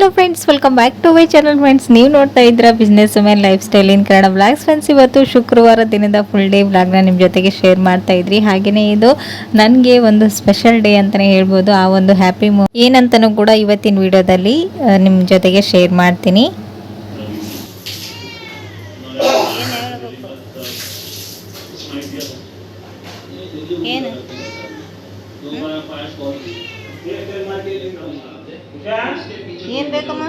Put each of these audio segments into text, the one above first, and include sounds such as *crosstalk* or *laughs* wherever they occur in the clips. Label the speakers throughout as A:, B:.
A: Hello friends welcome back to my channel friends ನೀವು ನೋಡ್ತಾ ಇದ್ರ business women lifestyle in Kannada blogs friends ಇವತ್ತು ಶುಕ್ರವಾರ ದಿನದ ಫುಲ್ ಡೇ ಬ್ಲಾಗ್ನ ನಿಮ್ಮ ಜೊತೆಗೆ ಶೇರ್ ಮಾಡ್ತಾ ಇದ್ರಿ. ಹಾಗೆಯೇ ಇದು ನನಗೆ ಒಂದು ಸ್ಪೆಷಲ್ ಡೇ ಅಂತಲೇ ಹೇಳ್ಬೋದು. ಆ ಒಂದು ಹ್ಯಾಪಿ ಮೂ ಏನಂತನೂ ಕೂಡ ಇವತ್ತಿನ ವಿಡಿಯೋದಲ್ಲಿ ನಿಮ್ಮ ಜೊತೆಗೆ ಶೇರ್ ಮಾಡ್ತೀನಿ. ಏನು? ಏನು ಬೇಕಮ್ಮ?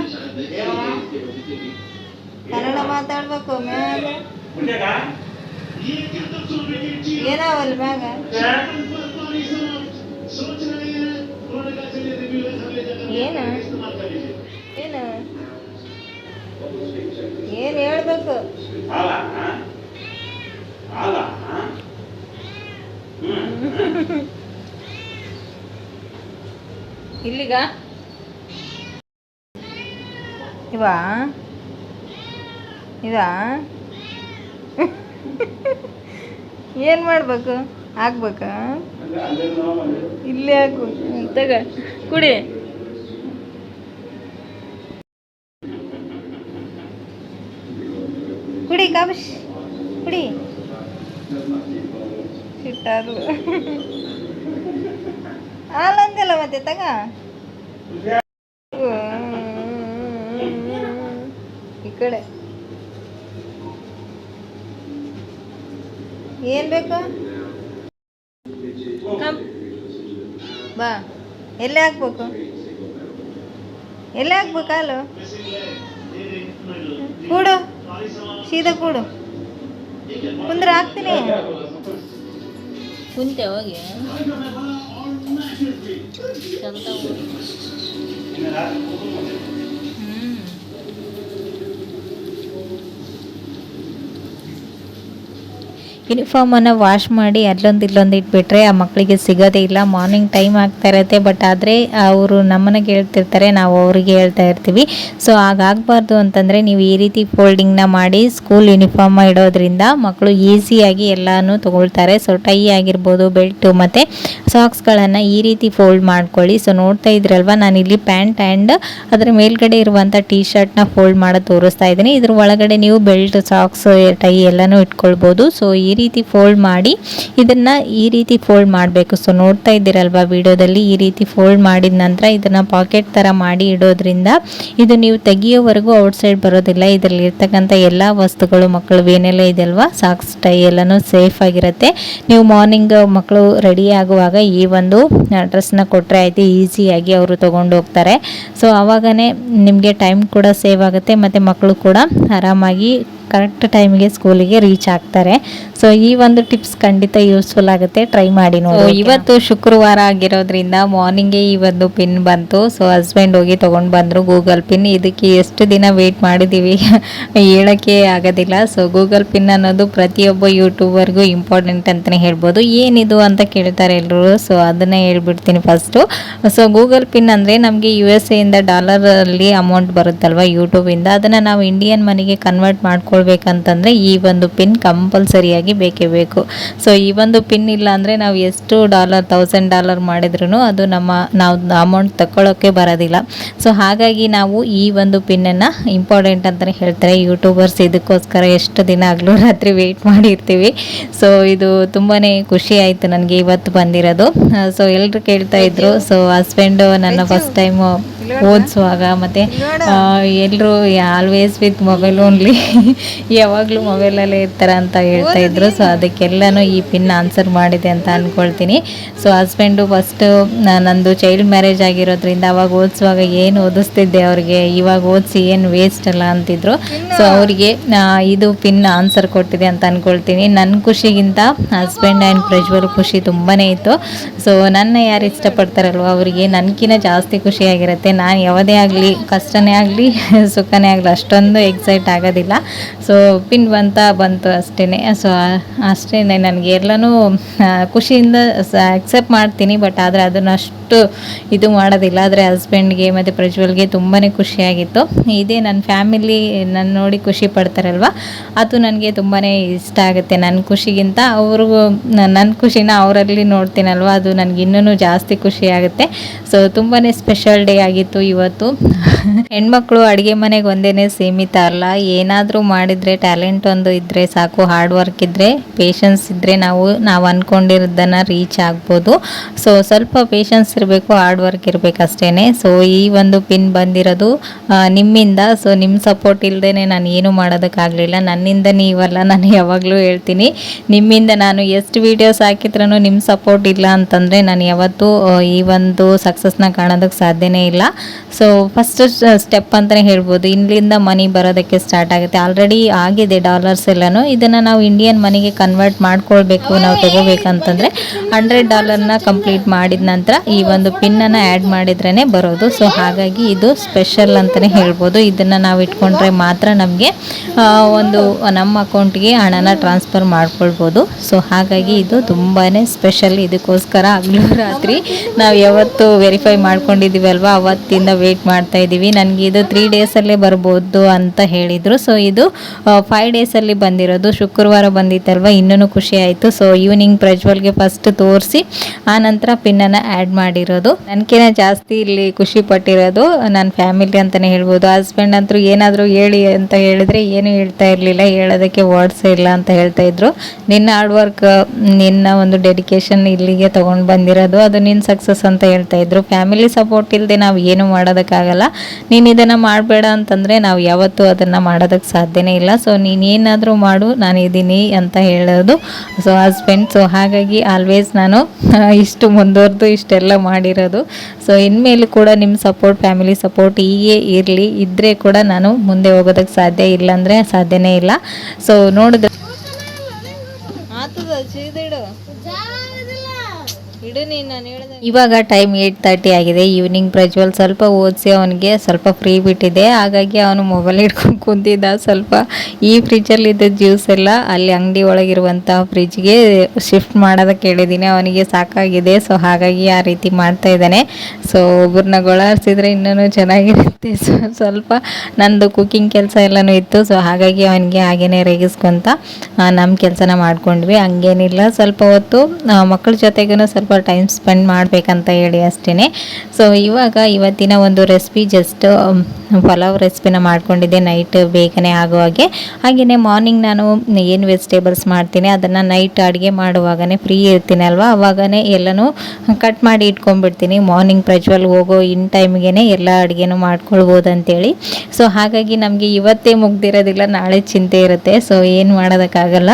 A: ಕನ್ನಡ ಮಾತಾಡ್ಬೇಕು ಮ್ಯಾಗ ಏನಾವಲ್ ಮ್ಯಾಗ? ಏನ? ಏನ? ಏನ್ ಹೇಳ್ಬೇಕು? ಇಲ್ಲಿಗ? ಇವಾ ಇದಾ? ಏನು ಮಾಡ್ಬೇಕು? ಆಗ್ಬೇಕಾ? ಇಲ್ಲೇ ಹಾಕ್ಬೇಕು ತಗ, ಕುಡಿ. ಕುಡಿ ಕಾಬಿಶ್ ಕುಡಿ. ಸಿಟ್ಟಾರು ಹಾಲಂದಿಲ್ಲ ಮತ್ತೆ, ತಗ. ಕಡೆ. ಏನ್ ಬೇಕು. ಬಾ. ಎಲ್ಲಿ ಹಾಕ್ಬೇಕು? ಎಲ್ಲಿ ಹಾಕ್ಬೇಕು ಹಾಲು? ಕೂಡು. ಸೀದಾ ಕೂಡು. ಕುಂದ್ರೆ ಹಾಕ್ತೀನಿ. ಕುಂತೆ ಹೋಗಿ. ಚಂದ ಯೂನಿಫಾರ್ಮನ್ನು ವಾಶ್ ಮಾಡಿ ಅಲ್ಲೊಂದು ಇಲ್ಲೊಂದು ಇಟ್ಬಿಟ್ರೆ ಆ ಮಕ್ಕಳಿಗೆ ಸಿಗೋದೇ ಇಲ್ಲ. ಮಾರ್ನಿಂಗ್ ಟೈಮ್ ಆಗ್ತಾ ಇರತ್ತೆ ಬಟ್ ಆದರೆ ಅವರು ನಮ್ಮನ್ನ ಕೇಳ್ತಿರ್ತಾರೆ ನಾವು ಅವರಿಗೆ ಹೇಳ್ತಾ ಇರ್ತೀವಿ. ಸೊ ಹಾಗಾಗಬಾರ್ದು ಅಂತಂದರೆ ನೀವು ಈ ರೀತಿ ಫೋಲ್ಡಿಂಗ್ನ ಮಾಡಿ ಸ್ಕೂಲ್ ಯೂನಿಫಾರ್ಮ್ ಇಡೋದ್ರಿಂದ ಮಕ್ಕಳು ಈಸಿಯಾಗಿ ಎಲ್ಲನೂ ತಗೊಳ್ತಾರೆ. ಸೊ ಟೈ ಆಗಿರ್ಬೋದು ಬೆಲ್ಟು ಮತ್ತು ಸಾಕ್ಸ್ಗಳನ್ನು ಈ ರೀತಿ ಫೋಲ್ಡ್ ಮಾಡ್ಕೊಳ್ಳಿ. ಸೊ ನೋಡ್ತಾ ಇದ್ರಲ್ವ ನಾನು ಇಲ್ಲಿ ಪ್ಯಾಂಟ್ ಆ್ಯಂಡ್ ಅದರ ಮೇಲ್ಗಡೆ ಇರುವಂಥ ಟೀ ಶರ್ಟ್ನ ಫೋಲ್ಡ್ ಮಾಡೋದು ತೋರಿಸ್ತಾ ಇದ್ದೀನಿ. ಇದ್ರ ಒಳಗಡೆ ನೀವು ಬೆಲ್ಟ್ ಸಾಕ್ಸ್ ಟೈ ಎಲ್ಲನೂ ಇಟ್ಕೊಳ್ಬೋದು. ಸೊ ಈ ರೀತಿ ಫೋಲ್ಡ್ ಮಾಡಿ ಇದನ್ನು ಈ ರೀತಿ ಫೋಲ್ಡ್ ಮಾಡಬೇಕು. ಸೊ ನೋಡ್ತಾ ಇದ್ದೀರಲ್ವ ವಿಡಿಯೋದಲ್ಲಿ ಈ ರೀತಿ ಫೋಲ್ಡ್ ಮಾಡಿದ ನಂತರ ಇದನ್ನು ಪಾಕೆಟ್ ಥರ ಮಾಡಿ ಇಡೋದ್ರಿಂದ ಇದು ನೀವು ತೆಗಿಯೋವರೆಗೂ ಔಟ್ಸೈಡ್ ಬರೋದಿಲ್ಲ. ಇದರಲ್ಲಿ ಇರ್ತಕ್ಕಂಥ ಎಲ್ಲ ವಸ್ತುಗಳು, ಮಕ್ಕಳು ಏನೆಲ್ಲ ಇದೆಯಲ್ವಾ? ಸಾಕ್ಸ್ ಟೈ ಎಲ್ಲನೂ ಸೇಫ್ ಆಗಿರುತ್ತೆ. ನೀವು ಮಾರ್ನಿಂಗ್ ಮಕ್ಕಳು ರೆಡಿ ಆಗುವಾಗ ಈ ಒಂದು ಡ್ರೆಸ್ನ ಕೊಟ್ಟರೆ ಆಯಿತು ಈಸಿಯಾಗಿ ಅವರು ತೊಗೊಂಡು ಹೋಗ್ತಾರೆ. ಸೊ ಆವಾಗನೇ ನಿಮಗೆ ಟೈಮ್ ಕೂಡ ಸೇವ್ ಆಗುತ್ತೆ, ಮತ್ತು ಮಕ್ಕಳು ಕೂಡ ಆರಾಮಾಗಿ ಕರೆಕ್ಟ್ ಟೈಮ್ಗೆ ಸ್ಕೂಲಿಗೆ ರೀಚ್ ಆಗ್ತಾರೆ. ಸೊ ಈ ಒಂದು ಟಿಪ್ಸ್ ಖಂಡಿತ ಯೂಸ್ಫುಲ್ ಆಗುತ್ತೆ. ಟ್ರೈ ಮಾಡಿ ನೋಡಿ ಇವತ್ತು ಶುಕ್ರವಾರ ಆಗಿರೋದ್ರಿಂದ ಮಾರ್ನಿಂಗೇ ಈ ಒಂದು ಪಿನ್ ಬಂತು. ಸೊ ಹಸ್ಬೆಂಡ್ ಹೋಗಿ ತೊಗೊಂಡು ಬಂದರು ಗೂಗಲ್ ಪಿನ್ ಇದಕ್ಕೆ ಎಷ್ಟು ದಿನ ವೇಟ್ ಮಾಡಿದ್ದೀವಿ *laughs* ಹೇಳೋಕ್ಕೆ ಆಗೋದಿಲ್ಲ. ಸೊ ಗೂಗಲ್ ಪಿನ್ ಅನ್ನೋದು ಪ್ರತಿಯೊಬ್ಬ ಯೂಟ್ಯೂಬರ್ಗೂ ಇಂಪಾರ್ಟೆಂಟ್ ಅಂತಲೇ ಹೇಳ್ಬೋದು. ಏನಿದು ಅಂತ ಕೇಳ್ತಾರೆ ಎಲ್ಲರೂ ಸೊ ಅದನ್ನೇ ಹೇಳ್ಬಿಡ್ತೀನಿ ಫಸ್ಟು ಸೊ ಗೂಗಲ್ ಪಿನ್ ಅಂದರೆ ನಮಗೆ ಯು ಎಸ್ ಎಯಿಂದ ಡಾಲರಲ್ಲಿ ಅಮೌಂಟ್ ಬರುತ್ತಲ್ವ ಯೂಟ್ಯೂಬಿಂದ ಅದನ್ನು ನಾವು ಇಂಡಿಯನ್ ಮನಿಗೆ ಕನ್ವರ್ಟ್ ಮಾಡ್ಕೊಳ್ಬೇಕಂತಂದರೆ ಈ ಒಂದು ಪಿನ್ ಕಂಪಲ್ಸರಿಯಾಗಿ ಬೇಕೇ ಬೇಕು. ಸೊ ಈ ಒಂದು ಪಿನ್ ಇಲ್ಲ ಅಂದರೆ ನಾವು ಎಷ್ಟು ಡಾಲರ್ ತೌಸಂಡ್ ಡಾಲರ್ ಮಾಡಿದ್ರೂ ಅದು ನಮ್ಮ ನಾವು ಅಮೌಂಟ್ ತಗೊಳ್ಳೋಕ್ಕೆ ಬರೋದಿಲ್ಲ. ಸೊ ಹಾಗಾಗಿ ನಾವು ಈ ಒಂದು ಪಿನ್ನನ್ನು ಇಂಪಾರ್ಟೆಂಟ್ ಅಂತಲೇ ಹೇಳ್ತಾರೆ. ಯೂಟ್ಯೂಬರ್ಸ್ ಇದಕ್ಕೋಸ್ಕರ ಎಷ್ಟು ದಿನ ಆಗಲೂ ರಾತ್ರಿ ವೆಯ್ಟ್ ಮಾಡಿರ್ತೀವಿ. ಸೊ ಇದು ತುಂಬಾ ಖುಷಿ ಆಯಿತು ನನಗೆ ಇವತ್ತು ಬಂದಿರೋದು. ಸೊ ಎಲ್ಲರೂ ಕೇಳ್ತಾ ಇದ್ರು. ಸೊ ಹಸ್ಬೆಂಡು ನನ್ನ ಫಸ್ಟ್ ಟೈಮು ಓದಿಸುವಾಗ ಮತ್ತು ಎಲ್ಲರೂ ಆಲ್ವೇಸ್ ವಿತ್ ಮೊಬೈಲ್ ಓನ್ಲಿ ಯಾವಾಗಲೂ ಮೊಬೈಲಲ್ಲೇ ಇರ್ತಾರೆ ಅಂತ ಹೇಳ್ತಾ ಇದ್ರು. ಸೊ ಅದಕ್ಕೆಲ್ಲನೂ ಈ ಪಿನ್ ಆನ್ಸರ್ ಮಾಡಿದೆ ಅಂತ ಅಂದ್ಕೊಳ್ತೀನಿ ಸೊ ಹಸ್ಬೆಂಡು ಫಸ್ಟು ನಂದು ಚೈಲ್ಡ್ ಮ್ಯಾರೇಜ್ ಆಗಿರೋದ್ರಿಂದ ಅವಾಗ ಓದಿಸುವಾಗ ಏನು ಓದಿಸ್ತಿದ್ದೆ ಅವ್ರಿಗೆ? ಇವಾಗ ಓದಿಸಿ ಏನು ವೇಸ್ಟ್ ಅಲ್ಲ ಅಂತಿದ್ರು. ಸೊ ಅವರಿಗೆ ಇದು ಪಿನ್ ಆನ್ಸರ್ ಕೊಟ್ಟಿದೆ ಅಂತ ಅಂದ್ಕೊಳ್ತೀನಿ ನನ್ನ ಖುಷಿಗಿಂತ ಹಸ್ಬೆಂಡ್ ಆ್ಯಂಡ್ ಪ್ರಜ್ವಲ್ ಖುಷಿ ತುಂಬಾ ಇತ್ತು. ಸೊ ನನ್ನ ಯಾರು ಇಷ್ಟಪಡ್ತಾರಲ್ವ? ಅವರಿಗೆ ನನಗಿನ್ನ ಜಾಸ್ತಿ ಖುಷಿಯಾಗಿರುತ್ತೆ ನಾನು ಯಾವುದೇ ಆಗಲಿ, ಕಷ್ಟನೇ ಆಗಲಿ, *laughs* ಸುಖನೇ ಆಗಲಿ, ಅಷ್ಟೊಂದು ಎಕ್ಸೈಟ್ ಆಗೋದಿಲ್ಲ. ಸೊ ಪಿನ್ ಬಂತ ಬಂತು ಅಷ್ಟೇ ಸೊ ಅಷ್ಟೇ ನನಗೆ ಎಲ್ಲನೂ ಖುಷಿಯಿಂದ ಅಕ್ಸೆಪ್ಟ್ ಮಾಡ್ತೀನಿ ಬಟ್ ಆದರೆ ಅದನ್ನು ಅಷ್ಟು ಇದು ಮಾಡೋದಿಲ್ಲ. ಆದರೆ ಹಸ್ಬೆಂಡ್ಗೆ ಮತ್ತು ಪ್ರಜ್ವಲ್ಗೆ ತುಂಬಾ ಖುಷಿಯಾಗಿತ್ತು. ಇದೇ ನನ್ನ ಫ್ಯಾಮಿಲಿ ನನ್ನ ನೋಡಿ ಖುಷಿ ಪಡ್ತಾರಲ್ವ? ಅದು ನನಗೆ ತುಂಬಾ ಇಷ್ಟ ಆಗುತ್ತೆ. ನನ್ನ ಖುಷಿಗಿಂತ ಅವ್ರಿಗೂ ನನ್ನ ಖುಷಿನ ಅವರಲ್ಲಿ ನೋಡ್ತೀನಲ್ವ? ಅದು ನನಗೆ ಇನ್ನೂ ಜಾಸ್ತಿ ಖುಷಿ ಆಗುತ್ತೆ ಸೊ ತುಂಬಾ ಸ್ಪೆಷಲ್ ಡೇ ಆಗಿತ್ತು ಆಗಿತ್ತು ಇವತ್ತು? ಹೆಣ್ಮಕ್ಳು ಅಡುಗೆ ಮನೆಗೆ ಒಂದೇನೆ ಸೀಮಿತ ಅಲ್ಲ. ಏನಾದರೂ ಮಾಡಿದರೆ, ಟ್ಯಾಲೆಂಟ್ ಒಂದು ಇದ್ದರೆ ಸಾಕು ಹಾರ್ಡ್ ವರ್ಕ್ ಇದ್ದರೆ ಪೇಷನ್ಸ್ ಇದ್ದರೆ ನಾವು ನಾವು ಅಂದ್ಕೊಂಡಿರೋದನ್ನು ರೀಚ್ ಆಗ್ಬೋದು. ಸೊ ಸ್ವಲ್ಪ ಪೇಷನ್ಸ್ ಇರಬೇಕು ಹಾರ್ಡ್ ವರ್ಕ್ ಇರಬೇಕು ಅಷ್ಟೇ ಸೊ ಈ ಒಂದು ಪಿನ್ ಬಂದಿರೋದು ನಿಮ್ಮಿಂದ. ಸೊ ನಿಮ್ಮ ಸಪೋರ್ಟ್ ಇಲ್ಲದೇ ನಾನು ಏನು ಮಾಡೋದಕ್ಕಾಗಲಿಲ್ಲ. ನನ್ನಿಂದ ನೀವಲ್ಲ, ನಾನು ಯಾವಾಗಲೂ ಹೇಳ್ತೀನಿ. ನಿಮ್ಮಿಂದ ನಾನು ಎಷ್ಟು ವೀಡಿಯೋಸ್ ಹಾಕಿದ್ರೂ ನಿಮ್ಮ ಸಪೋರ್ಟ್ ಇಲ್ಲ ಅಂತಂದರೆ ನಾನು ಯಾವತ್ತೂ ಈ ಒಂದು ಸಕ್ಸಸ್ನ ಕಾಣೋದಕ್ಕೆ ಸಾಧ್ಯನೇ ಇಲ್ಲ. ಸೊ ಫಸ್ಟ್ ಸ್ಟೆಪ್ ಅಂತಲೇ ಹೇಳ್ಬೋದು. ಇಲ್ಲಿಂದ ಮನಿ ಬರೋದಕ್ಕೆ ಸ್ಟಾರ್ಟ್ ಆಗುತ್ತೆ. ಆಲ್ರೆಡಿ ಆಗಿದೆ ಡಾಲರ್ಸ್ ಎಲ್ಲನೂ. ಇದನ್ನು ನಾವು ಇಂಡಿಯನ್ ಮನಿಗೆ ಕನ್ವರ್ಟ್ ಮಾಡ್ಕೊಳ್ಬೇಕು, ನಾವು ತಗೋಬೇಕಂತಂದರೆ ಹಂಡ್ರೆಡ್ ಡಾಲರ್ನ ಕಂಪ್ಲೀಟ್ ಮಾಡಿದ ನಂತರ ಈ ಒಂದು ಪಿನ್ನನ್ನು ಆ್ಯಡ್ ಮಾಡಿದ್ರೇ ಬರೋದು. ಸೊ ಹಾಗಾಗಿ ಇದು ಸ್ಪೆಷಲ್ ಅಂತಲೇ ಹೇಳ್ಬೋದು. ಇದನ್ನು ನಾವು ಇಟ್ಕೊಂಡ್ರೆ ಮಾತ್ರ ನಮಗೆ ಒಂದು ನಮ್ಮ ಅಕೌಂಟ್ಗೆ ಹಣನ ಟ್ರಾನ್ಸ್ಫರ್ ಮಾಡ್ಕೊಳ್ಬೋದು. ಸೊ ಹಾಗಾಗಿ ಇದು ತುಂಬಾ ಸ್ಪೆಷಲ್ ಇದಕ್ಕೋಸ್ಕರ ಹಗಲು ರಾತ್ರಿ ನಾವು ಯಾವತ್ತು ವೆರಿಫೈ ಮಾಡ್ಕೊಂಡಿದ್ದೀವಿ ಅಲ್ವಾ ಅವತ್ತಿಂದ ವೇಟ್ ಮಾಡ್ತಾ ಇದ್ದೀವಿ. ನನಗೆ ಇದು ತ್ರೀ ಡೇಸಲ್ಲೇ ಬರ್ಬೋದು ಅಂತ ಹೇಳಿದರು. ಸೊ ಇದು ಫೈವ್ ಡೇಸಲ್ಲಿ ಬಂದಿರೋದು. ಶುಕ್ರವಾರ ಬಂದಿತ್ತಲ್ವ? ಇನ್ನೂ ಖುಷಿ ಆಯಿತು. ಸೊ ಈವ್ನಿಂಗ್ ಪ್ರಜ್ವಲ್ಗೆ ಫಸ್ಟ್ ತೋರಿಸಿ, ಆ ನಂತರ ಪಿನ್ನನ್ನು ಆ್ಯಡ್ ಮಾಡಿರೋದು. ನನಗಿನ ಜಾಸ್ತಿ ಇಲ್ಲಿ ಖುಷಿ ಪಟ್ಟಿರೋದು ನನ್ನ ಫ್ಯಾಮಿಲಿ ಅಂತಲೇ ಹೇಳ್ಬೋದು. ಹಸ್ಬೆಂಡ್ ಅಂತೂ ಏನಾದರೂ ಹೇಳಿ ಅಂತ ಹೇಳಿದ್ರೆ ಏನು ಹೇಳ್ತಾ ಇರಲಿಲ್ಲ. ಹೇಳೋದಕ್ಕೆ ವರ್ಡ್ಸ್ ಇಲ್ಲ ಅಂತ ಹೇಳ್ತಾ ಇದ್ರು. ನಿನ್ನ ಹಾರ್ಡ್ ವರ್ಕ್ ನಿನ್ನ ಒಂದು ಡೆಡಿಕೇಶನ್ ಇಲ್ಲಿಗೆ ತೊಗೊಂಡು ಬಂದಿರೋದು. ಅದು ನಿನ್ನ ಸಕ್ಸಸ್ ಅಂತ ಹೇಳ್ತಾ ಇದ್ರು. ಫ್ಯಾಮಿಲಿ ಸಪೋರ್ಟ್ ಇಲ್ಲದೆ ನಾವು ಏನು ಮಾಡೋದಕ್ಕಾಗಲ್ಲ. ನೀನು ಇದನ್ನು ಮಾಡಬೇಡ ಅಂತಂದರೆ ನಾವು ಯಾವತ್ತೂ ಅದನ್ನು ಮಾಡೋದಕ್ಕೆ ಸಾಧ್ಯನೇ ಇಲ್ಲ. ಸೊ ನೀನೇನಾದರೂ ಮಾಡು ನಾನು ಇದ್ದೀನಿ ಅಂತ ಹೇಳೋದು. ಸೊ ಹಸ್ಬೆಂಡ್ ಸೊ ಹಾಗಾಗಿ ಆಲ್ವೇಸ್ ನಾನು *laughs* ಇಷ್ಟು ಮುಂದುವರೆದು ಇಷ್ಟೆಲ್ಲ ಮಾಡಿರೋದು. ಸೊ ಇನ್ಮೇಲೆ ಕೂಡ ನಿಮ್ಮ ಸಪೋರ್ಟ್ ಫ್ಯಾಮಿಲಿ ಸಪೋರ್ಟ್ ಹೀಗೆ ಇರಲಿ. ಇದ್ದರೆ ಕೂಡ ನಾನು ಮುಂದೆ ಹೋಗೋದಕ್ಕೆ ಸಾಧ್ಯ ಇಲ್ಲ ಅಂದರೆ ಸಾಧ್ಯನೇ ಇಲ್ಲ. ಸೊ ನೋಡಿದ್ರೆ ಇವಾಗ ಟೈಮ್ ಏಯ್ಟ್ ತರ್ಟಿ ಆಗಿದೆ. ಈವ್ನಿಂಗ್ ಪ್ರಜ್ವಲ್ ಸ್ವಲ್ಪ ಓದಿಸಿ ಅವನಿಗೆ ಸ್ವಲ್ಪ ಫ್ರೀ ಬಿಟ್ಟಿದೆ. ಹಾಗಾಗಿ ಅವನು ಮೊಬೈಲ್ ಹಿಡ್ಕೊಂಡು ಕುಂತಿದ್ದ. ಸ್ವಲ್ಪ ಈ ಫ್ರಿಜ್ಜಲ್ಲಿದ್ದ ಜ್ಯೂಸ್ ಎಲ್ಲ ಅಲ್ಲಿ ಅಂಗಡಿ ಒಳಗಿರುವಂಥ ಫ್ರಿಜ್ಗೆ ಶಿಫ್ಟ್ ಮಾಡೋದಕ್ಕೆ ಹೇಳಿದ್ದೀನಿ ಅವನಿಗೆ ಸಾಕಾಗಿದೆ. ಸೊ ಹಾಗಾಗಿ ಆ ರೀತಿ ಮಾಡ್ತಾ ಇದ್ದಾನೆ. ಸೊ ಒಬ್ಬರನ್ನ ಗೊಳಾಡ್ಸಿದ್ರೆ ಇನ್ನೂ ಚೆನ್ನಾಗಿರುತ್ತೆ. *laughs* ಸೊ ಸ್ವಲ್ಪ ನಂದು ಕುಕ್ಕಿಂಗ್ ಕೆಲಸ ಎಲ್ಲನೂ ಇತ್ತು. ಸೊ ಹಾಗಾಗಿ ಅವನಿಗೆ ಹಾಗೇನೆ ರೇಗಿಸ್ಕೊಂತ ನಮ್ಮ ಕೆಲಸನ ಮಾಡ್ಕೊಂಡ್ವಿ. ಹಂಗೇನಿಲ್ಲ. ಸ್ವಲ್ಪ ಹೊತ್ತು ಮಕ್ಕಳ ಜೊತೆಗೂ ಸ್ವಲ್ಪ ಟೈಮ್ ಸ್ಪೆಂಡ್ ಮಾಡಬೇಕಂತ ಹೇಳಿ ಅಷ್ಟೇ ಸೊ ಇವಾಗ ಇವತ್ತಿನ ಒಂದು ರೆಸಿಪಿ ಜಸ್ಟ್ ಪಲಾವ್ ರೆಸಿಪಿನ ಮಾಡ್ಕೊಂಡಿದ್ದೆ. ನೈಟ್ ಬೇಗನೆ ಆಗೋ ಹಾಗೆ. ಹಾಗೆಯೇ ಮಾರ್ನಿಂಗ್ ನಾನು ಏನು ವೆಜಿಟೇಬಲ್ಸ್ ಮಾಡ್ತೀನಿ, ಅದನ್ನು ನೈಟ್ ಅಡುಗೆ ಮಾಡುವಾಗನೇ ಫ್ರೀ ಇರ್ತೀನಿ ಅಲ್ವಾ? ಅವಾಗನೇ ಎಲ್ಲನೂ ಕಟ್ ಮಾಡಿ ಇಟ್ಕೊಂಡ್ಬಿಡ್ತೀನಿ. ಮಾರ್ನಿಂಗ್ ಪ್ರಜ್ವಲ್ ಹೋಗೋ ಇನ್ ಟೈಮ್ಗೆ ಎಲ್ಲ ಅಡುಗೆನೂ ಮಾಡ್ಕೊಳ್ಬೋದು ಅಂತೇಳಿ ಸೊ ಹಾಗಾಗಿ ನಮಗೆ ಇವತ್ತೇ ಮುಗ್ದಿರೋದಿಲ್ಲ, ನಾಳೆ ಚಿಂತೆ ಇರುತ್ತೆ. ಸೊ ಏನು ಮಾಡೋದಕ್ಕಾಗಲ್ಲ.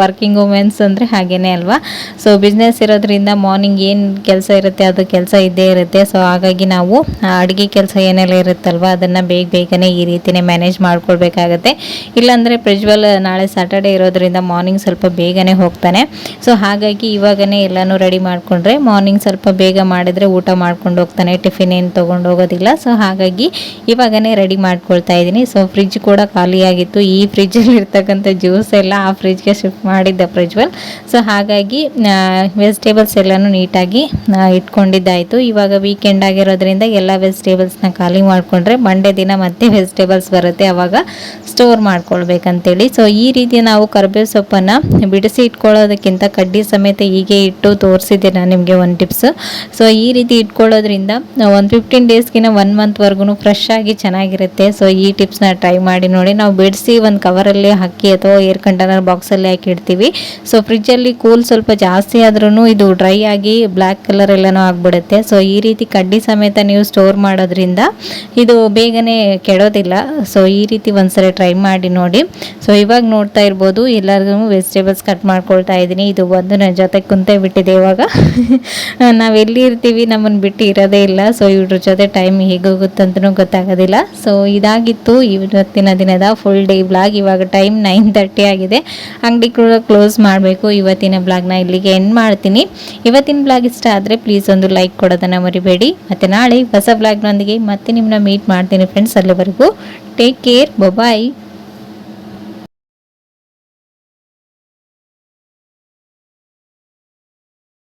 A: ವರ್ಕಿಂಗ್ ವುಮೆನ್ಸ್ ಅಂದರೆ ಹಾಗೇ ಅಲ್ವಾ? ಸೊ ಬಿಸ್ನೆಸ್ ಇರೋದ್ರಿಂದ ಮಾರ್ನಿಂಗ್ ಏನು ಕೆಲಸ ಇರುತ್ತೆ, ಅದು ಕೆಲಸ ಇದ್ದೇ ಇರುತ್ತೆ. ಸೊ ಹಾಗಾಗಿ ನಾವು ಅಡುಗೆ ಕೆಲಸ ಏನೆಲ್ಲ ಇರುತ್ತಲ್ವ, ಅದನ್ನು ಬೇಗ ಬೇಗನೆ ಈ ರೀತಿಯೇ ಮ್ಯಾನೇಜ್ ಮಾಡ್ಕೊಳ್ಬೇಕಾಗತ್ತೆ. ಇಲ್ಲಾಂದರೆ ಪ್ರಜ್ವಲ್ ನಾಳೆ ಸ್ಯಾಟರ್ಡೆ ಇರೋದ್ರಿಂದ ಮಾರ್ನಿಂಗ್ ಸ್ವಲ್ಪ ಬೇಗನೆ ಹೋಗ್ತಾನೆ. ಸೊ ಹಾಗಾಗಿ ಇವಾಗನೇ ಎಲ್ಲನೂ ರೆಡಿ ಮಾಡಿಕೊಂಡ್ರೆ ಮಾರ್ನಿಂಗ್ ಸ್ವಲ್ಪ ಬೇಗ ಮಾಡಿದರೆ ಊಟ ಮಾಡ್ಕೊಂಡು ಹೋಗ್ತಾನೆ. ಟಿಫಿನ್ ಏನು ತೊಗೊಂಡು ಹೋಗೋದಿಲ್ಲ. ಸೊ ಹಾಗಾಗಿ ಇವಾಗನೇ ರೆಡಿ ಮಾಡ್ಕೊಳ್ತಾ ಇದ್ದೀನಿ. ಸೊ ಫ್ರಿಜ್ ಕೂಡ ಖಾಲಿಯಾಗಿತ್ತು ಈ ಫ್ರಿಜ್ಜಲ್ಲಿ ಇರ್ತಕ್ಕಂಥ ಜ್ಯೂಸ್ ಎಲ್ಲ ಆ ಫ್ರಿಜ್ಗೆ ಶಿಫ್ಟ್ ಮಾಡಿದ್ದೆ ಪ್ರಜ್ವಲ್. ಸೊ ಹಾಗಾಗಿ ವೆಜಿಟೇಬಲ್ಸ್ ಎಲ್ಲನೂ ನೀಟಾಗಿ ಇಟ್ಕೊಂಡಿದ್ದಾಯಿತು. ಇವಾಗ ವೀಕೆಂಡ್ ಆಗಿರೋದ್ರಿಂದ ಎಲ್ಲ ವೆಜಿಟೇಬಲ್ಸ್ನ ಖಾಲಿ ಮಾಡಿಕೊಂಡ್ರೆ ಮಂಡೇ ದಿನ ಮತ್ತೆ ವೆಜಿಟೇಬಲ್ಸ್ ಬರುತ್ತೆ, ಅವಾಗ ಸ್ಟೋರ್ ಮಾಡ್ಕೊಳ್ಬೇಕಂತೇಳಿ. ಸೊ ಈ ರೀತಿ ನಾವು ಕರ್ಬೇವು ಸೊಪ್ಪನ್ನು ಬಿಡಿಸಿ ಇಟ್ಕೊಳ್ಳೋದಕ್ಕಿಂತ ಕಡ್ಡಿ ಸಮೇತ ಹೀಗೆ ಇಟ್ಟು ತೋರಿಸಿದ್ದೆ ನಾನು ನಿಮಗೆ ಒಂದು ಟಿಪ್ಸ್ ಸೊ ಈ ರೀತಿ ಇಟ್ಕೊಳ್ಳೋದ್ರಿಂದ ಒಂದು ಫಿಫ್ಟೀನ್ ಡೇಸ್ಗಿನ ಒನ್ ಮಂತ್ವರೆಗೂ ಫ್ರೆಶ್ ಆಗಿ ಚೆನ್ನಾಗಿರುತ್ತೆ. ಸೊ ಈ ಟಿಪ್ಸ್ನ ಟ್ರೈ ಮಾಡಿ ನೋಡಿ. ನಾವು ಬಿಡಿಸಿ ಒಂದು ಕವರಲ್ಲಿ ಹಾಕಿ ಅಥವಾ ಏರ್ ಕಂಟೈನರ್ ಬಾಕ್ಸಲ್ಲಿ ಹಾಕಿ ಇಡ್ತೀವಿ. ಸೊ ಫ್ರಿಜ್ಜಲ್ಲಿ ಕೂಲ್ ಸ್ವಲ್ಪ ಜಾಸ್ತಿ ಆದ್ರೂ ಇದು ಡ್ರೈ ಆಗಿ ಬ್ಲ್ಯಾಕ್ ಕಲರ್ ಎಲ್ಲನೂ ಆಗಿಬಿಡುತ್ತೆ. ಸೊ ಈ ರೀತಿ ಕಡ್ಡಿ ಸಮೇತ ನೀವು ಸ್ಟೋರ್ ಮಾಡೋದ್ರಿಂದ ಇದು ಬೇಗನೆ ಕೆಡೋದಿಲ್ಲ. ಸೊ ಈ ರೀತಿ ಒಂದ್ಸರಿ ಟ್ರೈ ಮಾಡಿ ನೋಡಿ. ಸೊ ಇವಾಗ ನೋಡ್ತಾ ಇರ್ಬೋದು ಎಲ್ಲರಿಗೂ ವೆಜಿಟೇಬಲ್ಸ್ ಕಟ್ ಮಾಡ್ಕೊಳ್ತಾ ಇದ್ದೀನಿ. ಇದು ಒಂದು ನನ್ನ ಜೊತೆ ಕುಂತೇ ಬಿಟ್ಟಿದೆ ಇವಾಗ. *laughs* ನಾವು ಎಲ್ಲಿ ಇರ್ತೀವಿ ನಮ್ಮನ್ನು ಬಿಟ್ಟು ಇರೋದೇ ಇಲ್ಲ. ಸೊ ಇವ್ರ ಜೊತೆ ಟೈಮ್ ಹೇಗೋಗುತ್ತಂತೂ ಗೊತ್ತಾಗೋದಿಲ್ಲ. ಸೊ ಇದಾಗಿತ್ತು. ಇವತ್ತಿನ ದಿನದ ಫುಲ್ ಡೇ ಬ್ಲಾಗ್ ಇವಾಗ ಟೈಮ್ ನೈನ್ ತರ್ಟಿ ಆಗಿದೆ. ಅಂಗಡಿ ಕೂಡ ಕ್ಲೋಸ್ ಮಾಡಬೇಕು. ಇವತ್ತಿನ ಬ್ಲಾಗ್ನ ಇಲ್ಲಿಗೆ ಎಂಡ್ ಮಾಡ್ತೀನಿ. ಇವತ್ತಿನ ಬ್ಲಾಗ್ ಇಷ್ಟ ಆದರೆ ಪ್ಲೀಸ್ ಒಂದು ಲೈಕ್ ಕೊಡೋದನ್ನು ಮರಿಬೇಡಿ. ಮತ್ತು ನಾಳೆ ಹೊಸ ಬ್ಲಾಗ್ನೊಂದಿಗೆ ಮತ್ತೆ ನಿಮ್ಮನ್ನ ಮೀಟ್ ಮಾಡ್ತೀನಿ. ಫ್ರೆಂಡ್ಸ್ ಅಲ್ಲಿವರೆಗೂ. Take care bye